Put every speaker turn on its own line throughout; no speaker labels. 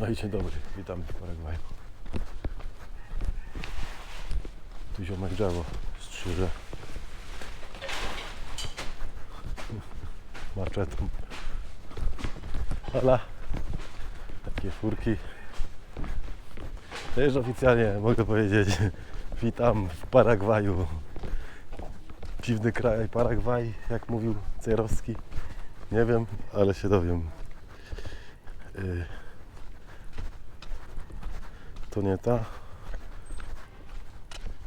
No i dzień dobry, witam w Paragwaju. Tu ziomek drzewo strzyże. Maczetą. Ala. Takie furki. To już oficjalnie mogę powiedzieć. Witam w Paragwaju. Dziwny kraj, Paragwaj, jak mówił Cejrowski. Nie wiem, ale się dowiem. Y, to nie ta.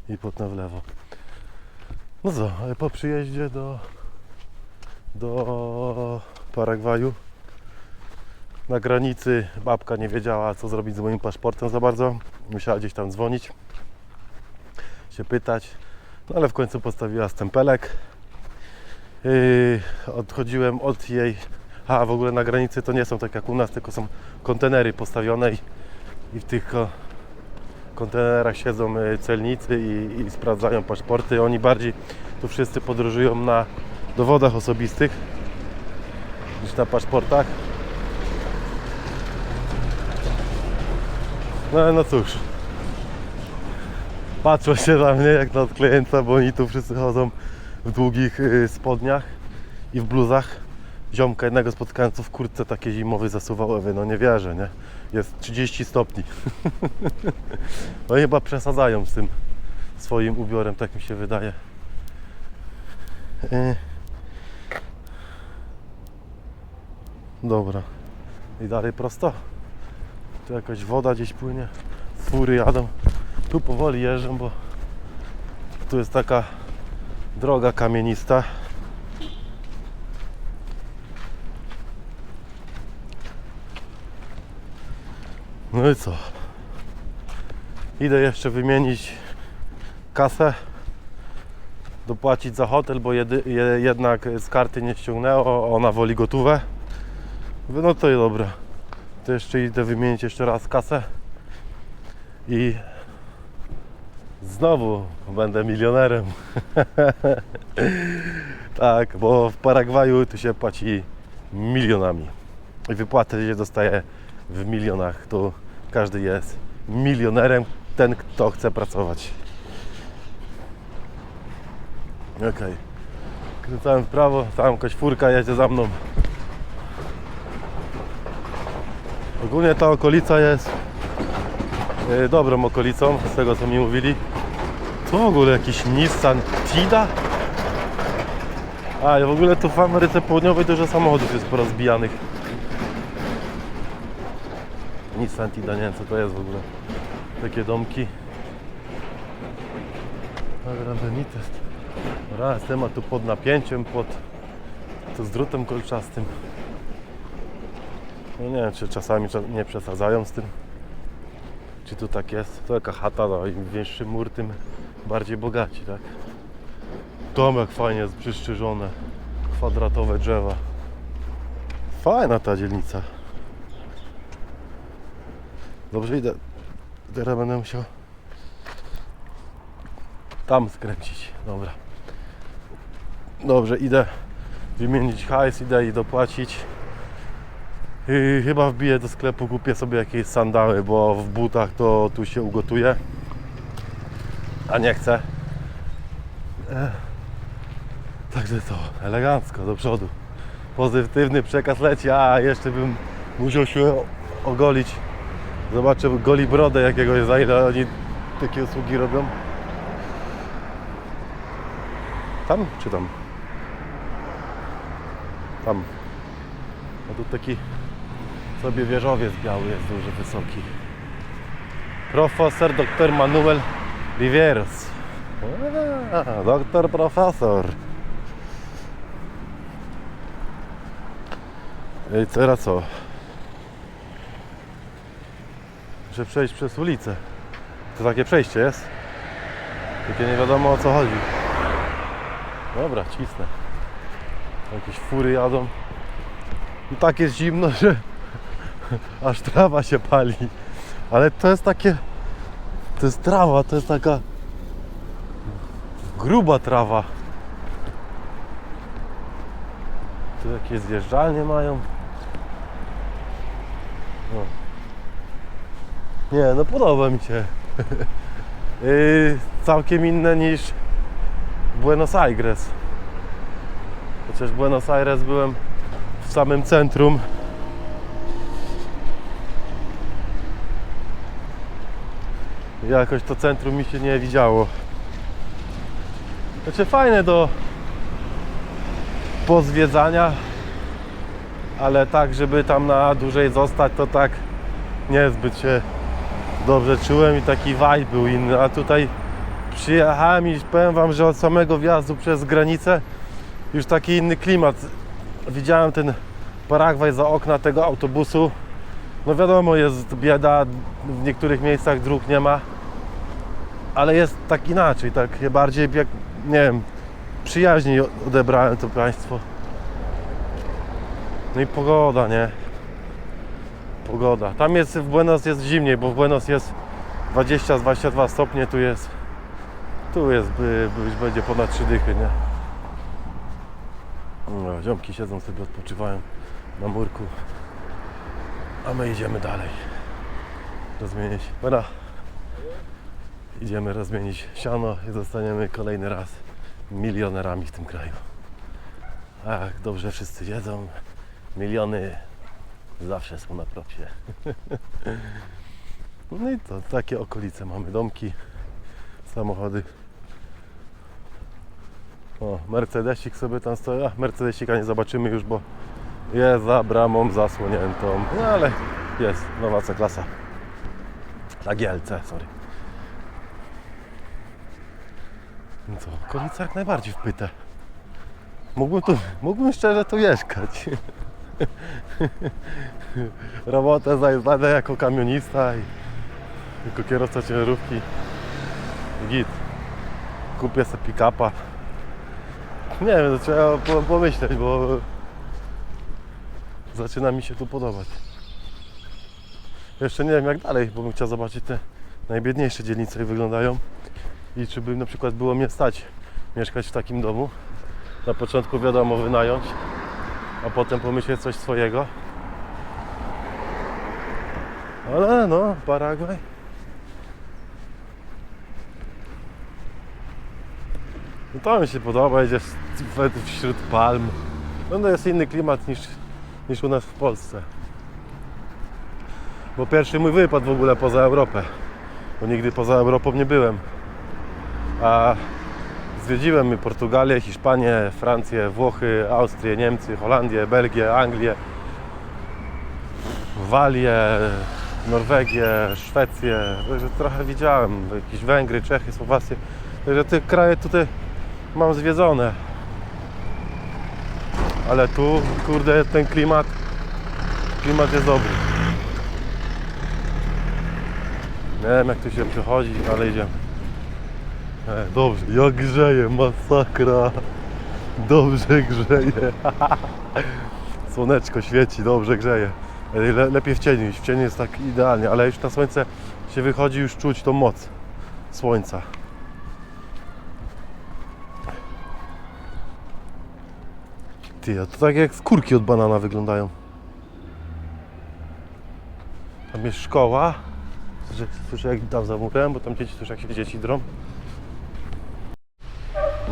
I potem w lewo. No co, ale po przyjeździe do, do Paragwaju na granicy babka nie wiedziała co zrobić z moim paszportem za bardzo. Musiała gdzieś tam dzwonić, się pytać. No ale w końcu postawiła stempelek. Yy, odchodziłem od jej. A w ogóle na granicy to nie są tak jak u nas, tylko są kontenery postawione i, i w tych kontenerach siedzą y, celnicy i, i sprawdzają paszporty. Oni bardziej tu wszyscy podróżują na dowodach osobistych niż na paszportach. No no cóż. Patrzą się na mnie jak na odklejęca, bo oni tu wszyscy chodzą w długich y, spodniach i w bluzach. Ziomka jednego spotkałem, co w kurtce takie zimowej zasuwał ewy. No nie wierzę, nie? Jest 30 stopni. No chyba przesadzają z tym swoim ubiorem, tak mi się wydaje. Y. Dobra. I dalej prosto. Tu jakaś woda gdzieś płynie. Fury jadą. Tu powoli jeżdżą, bo tu jest taka droga kamienista. No i co? Idę jeszcze wymienić kasę, dopłacić za hotel, bo jedy, je, jednak z karty nie ściągnęło, ona woli gotówę. No to i dobra. To jeszcze idę wymienić jeszcze raz kasę i znowu będę milionerem. tak, bo w Paragwaju tu się płaci milionami. I wypłatę się dostaje w milionach. Tu każdy jest milionerem, ten kto chce pracować. Okej. Kręcałem w prawo, tam jakaś furka jedzie za mną. Ogólnie ta okolica jest e, dobrą okolicą, z tego co mi mówili. To w ogóle jakiś Nissan Tida? A, i w ogóle tu w Ameryce Południowej dużo samochodów jest porozbijanych. Nissan Tida, nie wiem co to jest w ogóle. Takie domki. Dobra, Benitez. Raz, temat tu pod napięciem, pod to z drutem kolczastym. No nie wiem, czy czasami cza- nie przesadzają z tym. Czy tu tak jest? To jaka chata, no im większy mur, tym bardziej bogaci, tak? Domek fajnie jest przyszczyżone. Kwadratowe drzewa. Fajna ta dzielnica. Dobrze idę. Teraz będę musiał tam skręcić. Dobra. Dobrze, idę wymienić hajs, idę i dopłacić. I chyba wbiję do sklepu, kupię sobie jakieś sandały, bo w butach to tu się ugotuje. A nie chcę. Także to, elegancko, do przodu. Pozytywny przekaz leci, a jeszcze bym musiał się ogolić. Zobaczę goli brodę jakiegoś, za ile oni takie usługi robią. Tam czy tam? Tam. No tu taki sobie wieżowiec biały jest duży, wysoki. Profesor dr Manuel Rivieros. A, doktor profesor. I teraz co? Muszę przejść przez ulicę. To takie przejście jest. Takie nie wiadomo o co chodzi. Dobra, cisnę. Jakieś fury jadą. I tak jest zimno, że aż trawa się pali. Ale to jest takie. To jest trawa, to jest taka gruba trawa. Tu jakieś zjeżdżalnie mają. O. Nie, no podoba mi się. Yy, całkiem inne niż Buenos Aires. Chociaż Buenos Aires byłem w samym centrum. Jakoś to centrum mi się nie widziało. Znaczy fajne do pozwiedzania, ale tak, żeby tam na dłużej zostać, to tak niezbyt się dobrze czułem i taki vibe był inny, a tutaj przyjechałem i powiem Wam, że od samego wjazdu przez granicę już taki inny klimat. Widziałem ten Paragwaj za okna tego autobusu. No wiadomo, jest bieda, w niektórych miejscach dróg nie ma, ale jest tak inaczej, tak bardziej jak, nie wiem, przyjaźniej odebrałem to państwo. No i pogoda, nie? Pogoda. Tam jest w Buenos jest zimniej, bo w Buenos jest 20-22 stopnie, tu jest tu jest, by, będzie ponad 3 dychy, nie? No, ziomki siedzą sobie, odpoczywają na murku. A my idziemy dalej. Rozmienić. Dobra. Idziemy rozmienić siano i zostaniemy kolejny raz milionerami w tym kraju. Ach, dobrze wszyscy wiedzą. Miliony zawsze są na propsie. No i to, takie okolice mamy. Domki, samochody. O, Mercedesik sobie tam stoi. A, Mercedesika nie zobaczymy już, bo jest za bramą zasłoniętą. No ale jest nowa C-klasa. Na GLC, sorry. No co, okolica jak najbardziej wpyte. Mógłbym tu, mógłbym szczerze tu mieszkać. Robotę znajdę jako kamionista i jako kierowca ciężarówki. Git. Kupię sobie pick-upa. Nie wiem, to trzeba po- pomyśleć, bo zaczyna mi się tu podobać. Jeszcze nie wiem jak dalej, bo bym chciał zobaczyć te najbiedniejsze dzielnice jak wyglądają i czy by na przykład było mnie stać mieszkać w takim domu. Na początku wiadomo wynająć, a potem pomyśleć coś swojego. Ale no, Paragwaj. No to mi się podoba, jedziesz wśród palm. No to jest inny klimat niż, niż u nas w Polsce. Bo pierwszy mój wypad w ogóle poza Europę. Bo nigdy poza Europą nie byłem. A zwiedziłem Portugalię, Hiszpanię, Francję, Włochy, Austrię, Niemcy, Holandię, Belgię, Anglię, Walię, Norwegię, Szwecję. Także trochę widziałem. Jakieś Węgry, Czechy, Słowację. Także te kraje tutaj mam zwiedzone. Ale tu, kurde, ten klimat, klimat jest dobry. Nie wiem jak tu się przechodzi, ale idziemy. Dobrze, jak grzeje, masakra. Dobrze grzeje. Słoneczko świeci, dobrze grzeje. Le, lepiej w cieniu, w cieniu jest tak idealnie, ale już na słońce się wychodzi, już czuć tą moc słońca. Ty, a to tak jak skórki od banana wyglądają. Tam jest szkoła. Że słyszę jak tam za murem, bo tam dzieci słyszę jak się dzieci drą.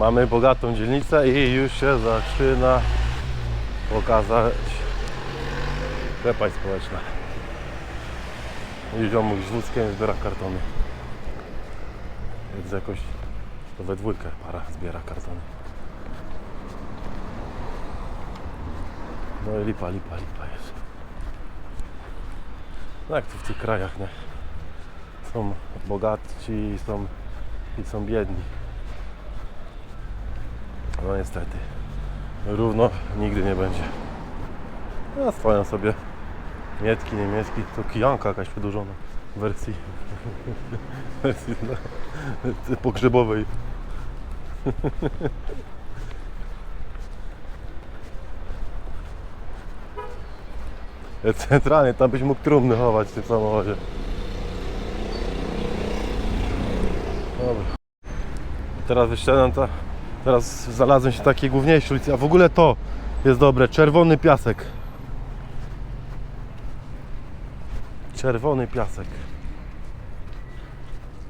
Mamy bogatą dzielnicę i już się zaczyna pokazać sklepaj społeczna. I ziomuś z wózkiem zbiera kartony. Więc jakoś to we dwójkę para zbiera kartony. No i lipa, lipa, lipa jest. No jak tu w tych krajach, nie? Są bogatci i są, i są biedni. No niestety. Równo nigdy nie będzie. Ja stoją sobie mietki niemiecki, to kijanka jakaś wydłużona w wersji, wersji no, pogrzebowej. Centralnie tam byś mógł trumny chować w tym samochodzie. Dobra. Teraz wyszedłem, to teraz znalazłem się w takiej główniejszej ulicy, a w ogóle to jest dobre, czerwony piasek. Czerwony piasek.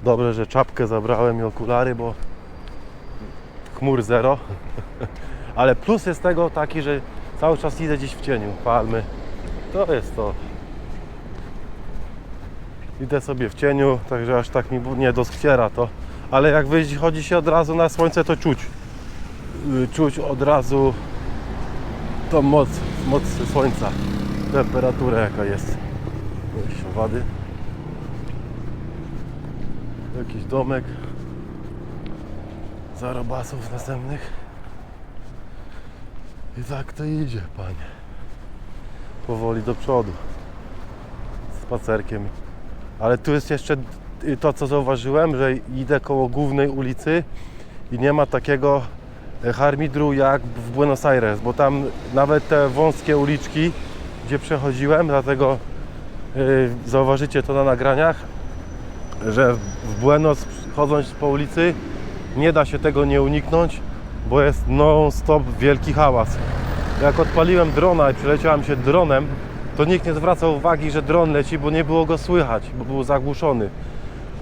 Dobrze, że czapkę zabrałem i okulary, bo chmur zero. Ale plus jest tego taki, że cały czas idę gdzieś w cieniu, palmy. To jest to. Idę sobie w cieniu, także aż tak mi nie doskwiera to. Ale jak wyjdzie, chodzi się od razu na słońce, to czuć. Y, Czuć od razu tą moc, moc słońca, temperaturę jaka jest. Jakieś owady. Jakiś domek. Zarobasów następnych. I tak to idzie, panie. Powoli do przodu. Spacerkiem. Ale tu jest jeszcze y, to, co zauważyłem, że idę koło głównej ulicy i nie ma takiego harmidru jak w Buenos Aires, bo tam nawet te wąskie uliczki, gdzie przechodziłem, dlatego y, zauważycie to na nagraniach, że w Buenos chodząc po ulicy nie da się tego nie uniknąć, bo jest non-stop wielki hałas. Jak odpaliłem drona i przyleciałem się dronem, to nikt nie zwracał uwagi, że dron leci, bo nie było go słychać, bo był zagłuszony.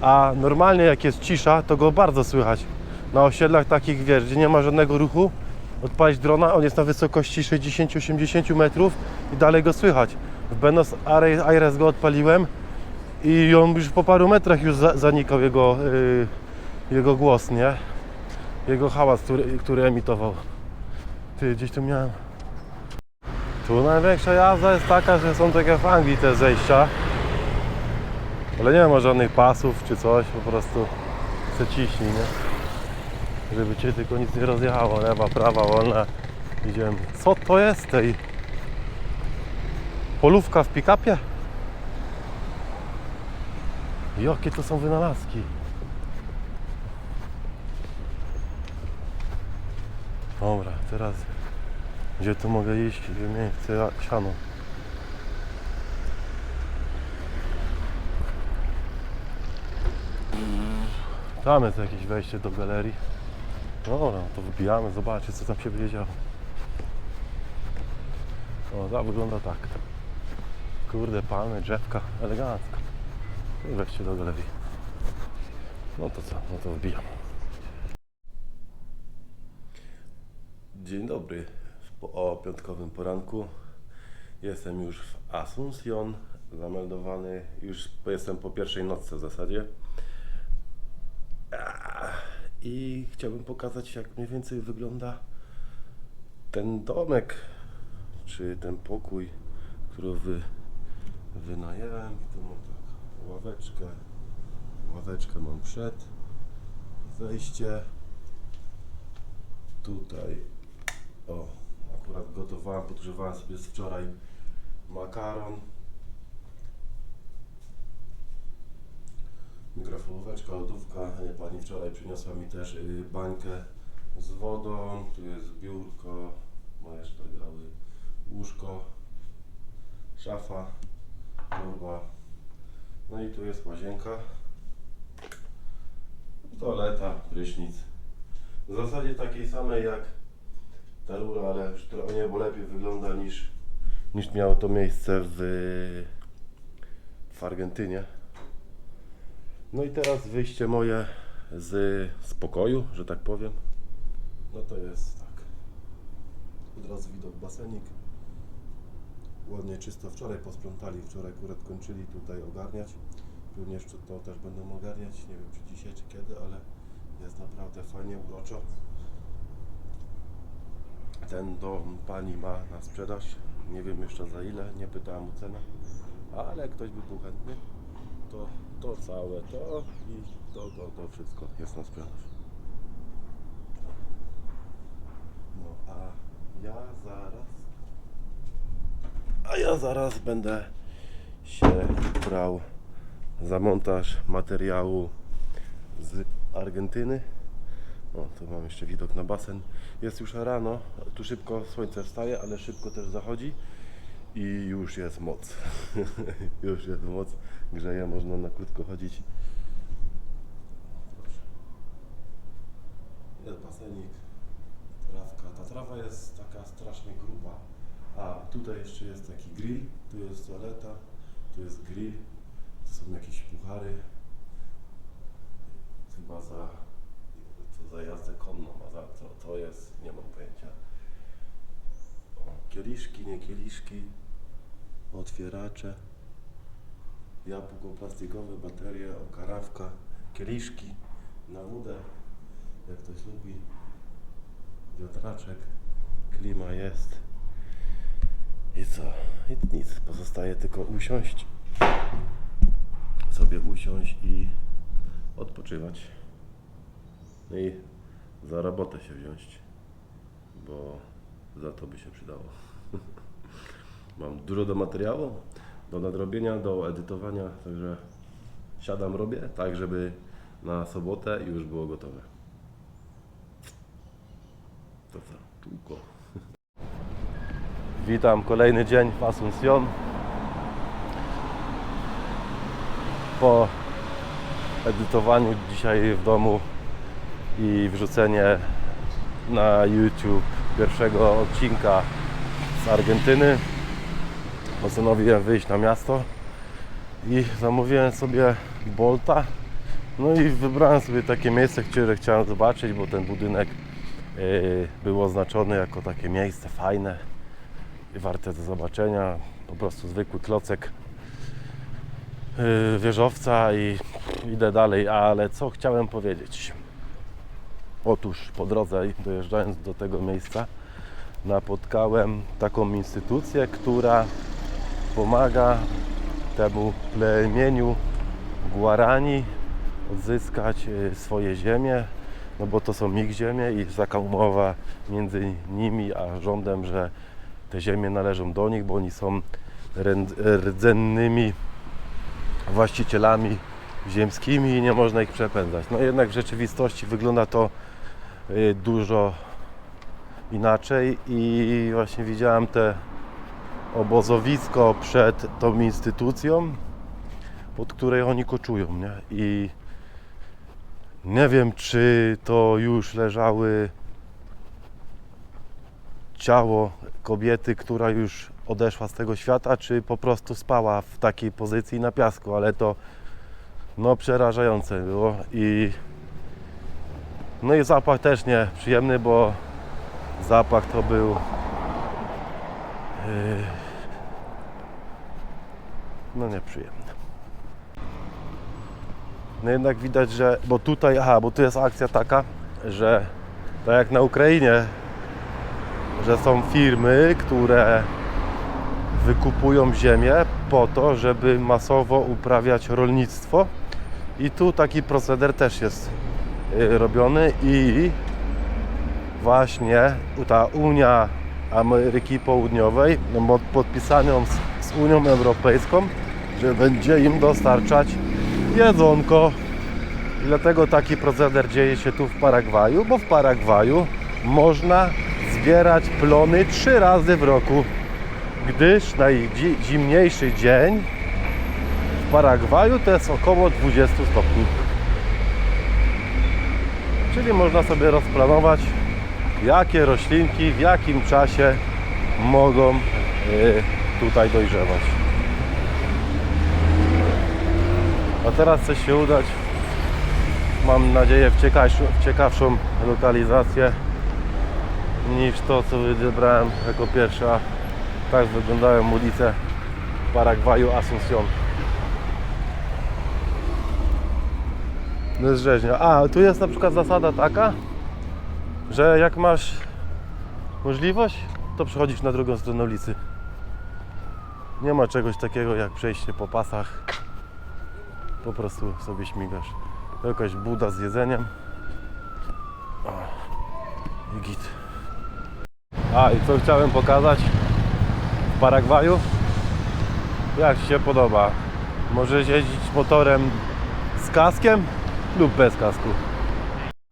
A normalnie jak jest cisza, to go bardzo słychać. Na osiedlach takich, wiesz, gdzie nie ma żadnego ruchu, odpalić drona, on jest na wysokości 60-80 metrów i dalej go słychać. W Buenos Aires go odpaliłem i on już po paru metrach już za, zanikał jego, y, jego głos, nie? Jego hałas, który, który emitował. Ty, gdzieś tu miałem. Tu największa jazda jest taka, że są takie w Anglii te zejścia. Ale nie ma żadnych pasów czy coś, po prostu se ciśnij, nie? Żeby cię tylko nic nie rozjechało, lewa, prawa, wolna. Idziemy. Co to jest tej? Polówka w pick-upie? Jakie to są wynalazki? Dobra, teraz gdzie tu mogę iść, chce siano? Tam jest jakieś wejście do galerii. Dobra, to wybijamy, zobaczcie co tam się będzie działo. O, to wygląda tak. Kurde, palmy, drzewka, elegancko. I wejście do galerii. No to co, no to wbijam. Dzień dobry. Po, piątkowym poranku. Jestem już w Asuncion. Zameldowany. Już jestem po pierwszej nocce w zasadzie. I chciałbym pokazać, jak mniej więcej wygląda ten domek, czy ten pokój, który wy, wynajęłem. Tu mam tak ławeczkę. Ławeczkę mam przed. Wejście. Tutaj. O, akurat gotowałem, podgrzewałem sobie z wczoraj makaron. Mikrofalóweczka, lodówka. E, Pani wczoraj przyniosła mi też y, bańkę z wodą. Tu jest biurko, moje szpargały, łóżko, szafa, torba. No i tu jest łazienka, toaleta, prysznic. W zasadzie takiej samej jak ta rura, ale już trochę niebo lepiej wygląda niż, niż miało to miejsce w, w Argentynie. No i teraz wyjście moje z, z pokoju, że tak powiem. No to jest tak. Od razu widok basenik. Ładnie czysto. Wczoraj posprzątali, wczoraj akurat kończyli tutaj ogarniać. Jeszcze to też będą ogarniać. Nie wiem czy dzisiaj, czy kiedy, ale jest naprawdę fajnie, uroczo. Ten dom pani ma na sprzedaż. Nie wiem jeszcze za ile, nie pytałem o cenę. Ale jak ktoś by był chętny, to to całe to i to, to, to wszystko jest na sprzedaż. No a ja zaraz. A ja zaraz będę się brał za montaż materiału z Argentyny. O, tu mam jeszcze widok na basen. Jest już rano, tu szybko słońce wstaje, ale szybko też zachodzi i już jest moc. już jest moc, grzeje, można na krótko chodzić. Jest basenik, trawka. Ta trawa jest taka strasznie gruba. A tutaj jeszcze jest taki grill, tu jest toaleta, tu jest grill, tu są jakieś puchary. chyba za, co za jazdę konną, a za co to jest, nie mam pojęcia. O, kieliszki, nie kieliszki, otwieracze, jabłko plastikowe, baterie, o, karawka, kieliszki na wódę, jak ktoś lubi, wiatraczek, klima jest. I co? I nic, pozostaje tylko usiąść, sobie usiąść i odpoczywać. No i za robotę się wziąć, bo za to by się przydało. Mam dużo do materiału, do nadrobienia, do edytowania, także siadam, robię, tak żeby na sobotę już było gotowe. To co? Kółko. Witam, kolejny dzień w Asunción. Po edytowaniu dzisiaj w domu i wrzucenie na YouTube pierwszego odcinka z Argentyny postanowiłem wyjść na miasto i zamówiłem sobie Bolta no i wybrałem sobie takie miejsce, które chciałem zobaczyć, bo ten budynek yy, był oznaczony jako takie miejsce fajne i warte do zobaczenia. Po prostu zwykły klocek yy, wieżowca i idę dalej, ale co chciałem powiedzieć? Otóż po drodze, dojeżdżając do tego miejsca, napotkałem taką instytucję, która pomaga temu plemieniu Guarani odzyskać y, swoje ziemie, no bo to są ich ziemie i taka umowa między nimi a rządem, że te ziemie należą do nich, bo oni są rdzennymi właścicielami ziemskimi i nie można ich przepędzać. No jednak w rzeczywistości wygląda to y, dużo inaczej i właśnie widziałem te obozowisko przed tą instytucją, pod której oni koczują, nie? I nie wiem, czy to już leżały ciało kobiety, która już odeszła z tego świata, czy po prostu spała w takiej pozycji na piasku, ale to no przerażające było i no i zapach też nie przyjemny, bo zapach to był yy, no nieprzyjemny. No jednak widać, że, bo tutaj, aha, bo tu jest akcja taka, że tak jak na Ukrainie, że są firmy, które wykupują ziemię po to, żeby masowo uprawiać rolnictwo i tu taki proceder też jest y, robiony i właśnie ta Unia Ameryki Południowej no, pod- podpisaną z, Unią Europejską, że będzie im dostarczać jedzonko. Dlatego taki proceder dzieje się tu w Paragwaju, bo w Paragwaju można zbierać plony trzy razy w roku, gdyż najzimniejszy dzień w Paragwaju to jest około 20 stopni. Czyli można sobie rozplanować, jakie roślinki w jakim czasie mogą y, tutaj dojrzewać. A teraz chce się udać, mam nadzieję, w ciekawszą, w ciekawszą lokalizację niż to, co wybrałem jako pierwsza. Tak wyglądają ulice Paragwaju Asunción. No jest rzeźnia. A, tu jest na przykład zasada taka, że jak masz możliwość, to przechodzisz na drugą stronę ulicy. Nie ma czegoś takiego jak przejście po pasach. Po prostu sobie śmigasz. Jakaś buda z jedzeniem. O, I git. A i co chciałem pokazać w Paragwaju? Jak Ci się podoba? Możesz jeździć motorem z kaskiem lub bez kasku.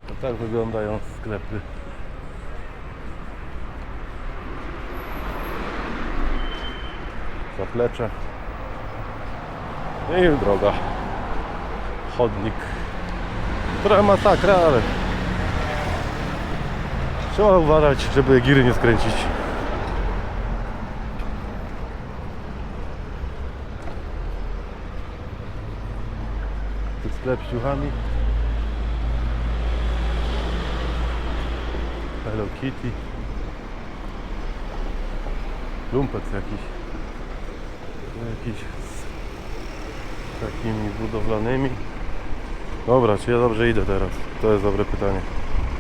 To tak wyglądają sklepy. zaplecze. I droga chodnik. Która masakra, ale trzeba uważać, żeby giry nie skręcić. Sklep z ciuchami. Hello Kitty. Lumpec jakiś. Jakiś z takimi budowlanymi. Dobra, czy ja dobrze idę teraz? To jest dobre pytanie.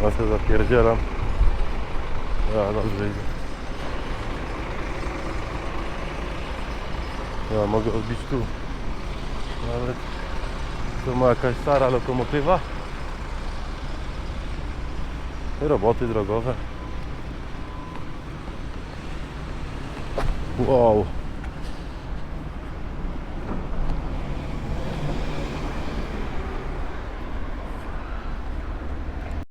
Ja sobie zapierdzielam. Ja dobrze idę. Ja mogę odbić tu. Nawet to ma jakaś stara lokomotywa. Roboty drogowe. Wow.